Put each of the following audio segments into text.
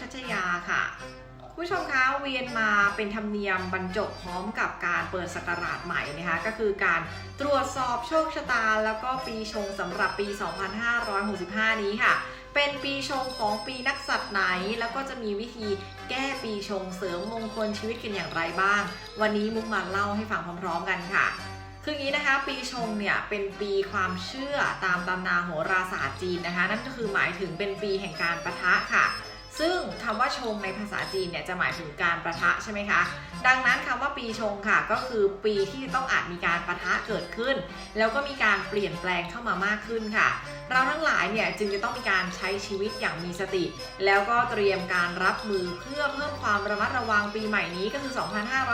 ชัชยาค่ะผู้ชมคะเวียนมาเป็นธรรมเนียมบรรจบพร้อมกับการเปิดสกราชใหม่นะคะก็คือการตรวจสอบโชคชะตา แล้วก็ปีชงสำหรับปี 2565 นี้ค่ะ เป็นปีชงของปีนักสัตว์ไหน แล้วก็จะมีวิธีแก้ปีชงเสริมมงคลชีวิตกันอย่างไรบ้าง วันนี้มุกมาเล่าให้ฟังพร้อมๆกันค่ะคืออย่างนี้นะคะปีชงเนี่ยเป็นปีความเชื่อตามตำนานโหราศาสตร์จีนนะคะ นั่นก็คือหมายถึงเป็นปีแห่งการประทะค่ะ ซึ่งคำว่าชงในภาษาจีนเนี่ยจะหมายถึงการประทะใช่ไหมคะ ดังนั้นคำว่าปีชงค่ะ ก็คือปีที่ต้องอาจมีการประทะเกิดขึ้น แล้วก็มีการเปลี่ยนแปลงเข้ามามากขึ้นค่ะ เราทั้งหลายเนี่ยจึงจะต้องมีการใช้ชีวิตอย่างมีสติ แล้วก็เตรียมการรับมือเพื่อเพิ่มความระมัดระวังปีใหม่นี้ก็คือ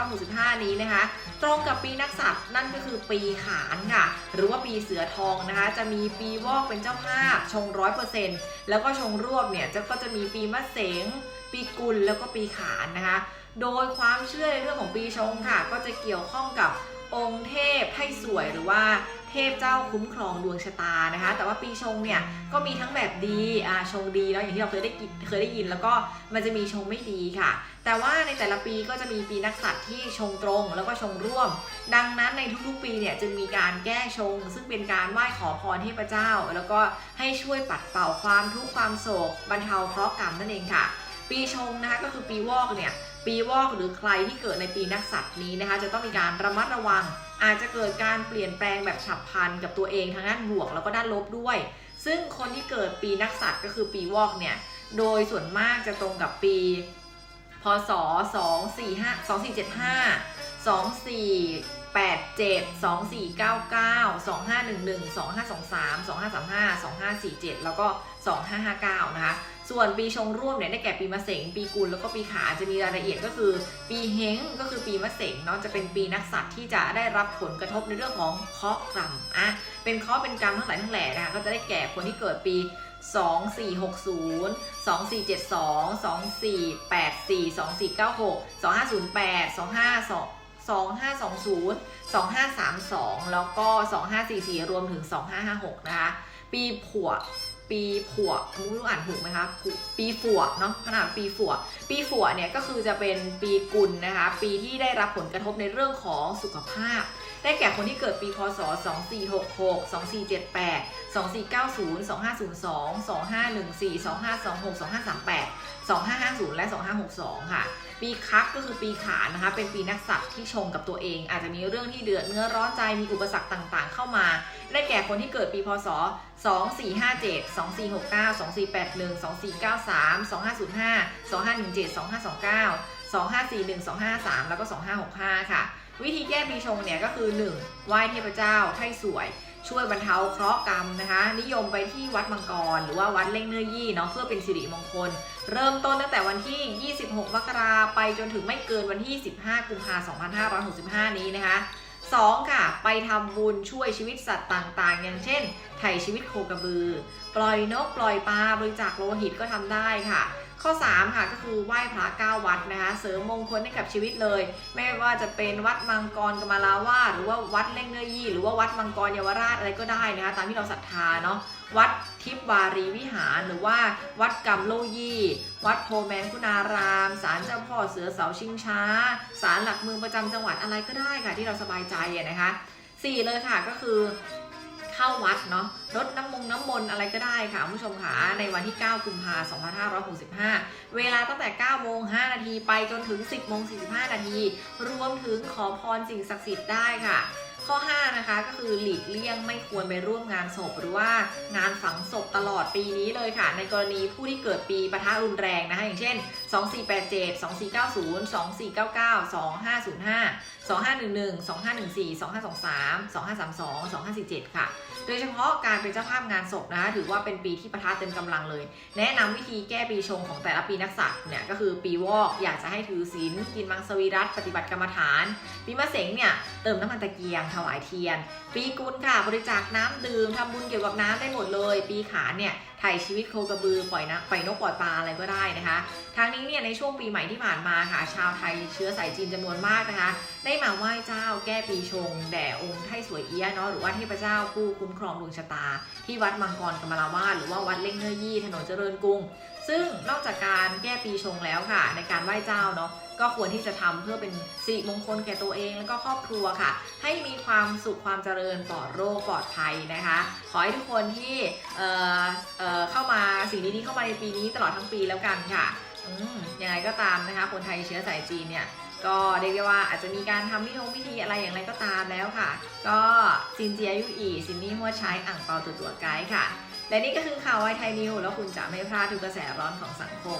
2565 นี้นะคะ ตรงกับปีนักษัตว์นั่นก็คือปีขานค่ะ หรือว่าปีเสือทองนะคะ จะมีปีวอกเป็นเจ้าภาพชงร้อยเปอร์เซ็นต์แล้วก็ชงรวบเนี่ยจะก็จะมีปีมะเสง ปีกุลแล้วก็ปีขานนะคะ โดยความเชื่อในเรื่องของปีชงค่ะ ก็จะเกี่ยวข้องกับองค์เทพไทสวยหรือว่า เทพเจ้าคุ้มครองดวงชะตานะคะ แต่ว่าปีชงเนี่ยก็มีทั้งแบบดีอ่าชงดีแล้วอย่างที่เราเคยได้เคยได้ยิน แล้วก็มันจะมีชงไม่ดีค่ะ แต่ว่าในแต่ละปีก็จะมีปีนักสัตว์ที่ชงตรงแล้วก็ชงร่วม ดังนั้นในทุกๆปีเนี่ยจึงมีการแก้ชง ซึ่งเป็นการไหว้ขอพรเทพเจ้า แล้วก็ให้ช่วยปัดเป่าความทุกข์ความโศกบรรเทาเคราะห์กรรมนั่นเองค่ะ ปีชงนะคะก็คือปีวอกเนี่ย ปีวอกหรือใครที่เกิดในปีนักสัตว์นี้นะคะ จะต้องมีการระมัดระวัง อาจจะเกิดการเปลี่ยนแปลงแบบฉับพลันกับตัวเองทั้งด้านบวกแล้วก็ด้านลบด้วย ซึ่งคนที่เกิดปีนักสัตว์ก็คือปีวอกเนี่ยโดยส่วนมากจะตรงกับปี พศ 8 7 2499 2511 2523 2535 2547 แล้วก็ 2559 นะคะ ส่วนปีชงร่วมเนี่ยได้แก่ปีมะเสงปีกุลแล้วก็ปีขาจะมีรายละเอียดก็คือ ปีเฮงก็คือปีมะเสงเนาะจะเป็นปีนักสัตว์ที่จะได้รับผลกระทบในเรื่องของเคราะห์กรรมอะเป็นเคราะห์เป็นกรรมทั้งหลายทั้งแหล่นะคะก็จะได้แก่คนที่เกิดปี2460 2472 2484 2496 2508 25 2520 2532 แล้วก็ 2544 รวมถึง 2556 นะคะ ปีผัวปีผัวม่รู้อ่านถูกไหมคะ ปีฝวเนาะขนาดปีฝวปีฝวเนี่ยก็คือจะเป็นปีกุลนะคะ ปีที่ได้รับผลกระทบในเรื่องของสุขภาพ ได้แก่คนที่เกิดปีพศ 2466 2478 2490 2502 2514 2526 2538 2550 และ 2562 ค่ะ ปีคักก็คือปีขานนะคะ เป็นปีนักสัตว์ที่ชงกับตัวเอง อาจจะมีเรื่องที่เดือดเนื้อร้อนใจ มีอุปสรรคต่างๆ เข้ามา ได้แก่คนที่เกิดปีพศ 2457 2469 2481 2493 2505 2517 2529 2541 2553แล้วก็ 2565 ค่ะ วิธีแก้ปีชงเนี่ยก็คือ 1. ไหว้เทพเจ้าไทสวย ช่วยบรรเทาเคราะห์กรรมนะคะ นิยมไปที่วัดมังกร หรือว่าวัดเล่งเนื้อยี่เนาะเพื่อเป็นสิริมงคล เริ่มต้นตั้งแต่วันที่ 26 มกราไปจนถึงไม่เกินวันที่ 15 กุมภาพันธ์2565 นี้นะคะ 2. ค่ะ ไปทำบุญช่วยชีวิตสัตว์ต่างๆ อย่างเช่นไถ่ชีวิตโคกระบือ ปล่อยนกปล่อยปลาบริจาคโลหิตก็ทำได้ค่ะ ข้อ 3 ค่ะก็คือไหว้พระเก้าวัดนะคะเสริมมงคลให้กับชีวิตเลย ไม่ว่าจะเป็นวัดมังกรกมาลาวาหรือว่าวัดเล่งเนื้อยี่ หรือว่าวัดมังกรเยาวราชอะไรก็ได้นะคะตามที่เราศรัทธาเนาะวัดทิพย์วารีวิหาร หรือว่าวัดกำโลยี่ วัดโพแมนคุณารามศาลเจ้าพ่อเสือเสาชิงช้าศาลหลักเมืองประจำจังหวัดอะไรก็ได้ค่ะที่เราสบายใจนะคะสี่เลยค่ะก็คือ เข้าวัดเนาะรดน้ำมงน้ำมนต์อะไรก็ได้ค่ะคุณผู้ชมค่ะในวันที่ 9 กุมภาพันธ์2565 เวลาตั้งแต่ 9 โมง 5 นาทีไปจนถึง 10 โมง 45 นาที รวมถึงขอพรสิ่งศักดิ์สิทธิ์ได้ค่ะ ข้อ 5 นะคะก็คือหลีกเลี่ยงไม่ควรไปร่วมงานศพหรือว่างานฝังศพตลอดปีนี้เลยค่ะ ในกรณีผู้ที่เกิดปีปะทะรุนแรงนะคะ อย่างเช่น 2487 2490 2499 2505 2511 2514 2523 2532 2547 ค่ะ โดยเฉพาะการเป็นเจ้าภาพงานศพนะคะถือว่าเป็นปีที่ปะทะเต็มกำลังเลย แนะนำวิธีแก้ปีชงของแต่ละปีนักสัตว์เนี่ยก็คือปีวอกอยากจะให้ถือศีลกินมังสวิรัตปฏิบัติกรรมฐาน ปีมะเสงเนี่ยเติมน้ำมันตะเกียงถวายเทียน ปีกุลค่ะบริจาคน้ำดื่มทำบุญเกี่ยวกับน้ำได้หมดเลย ปีขานเนี่ย ไถ่ชีวิตโคกระบือปล่อยนะปล่อยนกปล่อยปลาอะไรก็ได้นะคะทางนี้เนี่ยในช่วงปีใหม่ที่ผ่านมาค่ะชาวไทยเชื้อสายจีนจำนวนมากนะคะ ได้มาไหว้เจ้าแก้ปีชง แด่องค์ไทสวยเอี้ยเนาะหรือว่าเทพเจ้าผู้คุ้มครองดวงชะตา ที่วัดมังกรกมลาวาสหรือว่าวัดเล่งเนื้อยี่ถนนเจริญกรุง ซึ่งนอกจากการแก้ปีชงแล้วค่ะ ในการไหว้เจ้าเนาะก็ควรที่จะทำเพื่อเป็นสิริมงคลแก่ตัวเองแล้วก็ครอบครัวค่ะ ให้มีความสุขความเจริญปลอดโรคปลอดภัยนะคะ ขอให้ทุกคนที่เอ่อเอ่อเข้ามาสิ่งดีๆเข้ามาในปีนี้ตลอดทั้งปีแล้วกันค่ะอยังไงก็ตามนะคะ คนไทยเชื้อสายจีนเนี่ยก็เรียกได้ว่าอาจจะมีการทำพิธงพิธีอะไรอย่างไรก็ตามแล้วค่ะ ก็ซินเจียยุอีซินนี่หัวใช้อ่างเปาตัวตัวไกด์ค่ะ และนี่ก็คือข่าวไวไทยนิว แล้วคุณจะไม่พลาดทุกกระแสร้อนของสังคม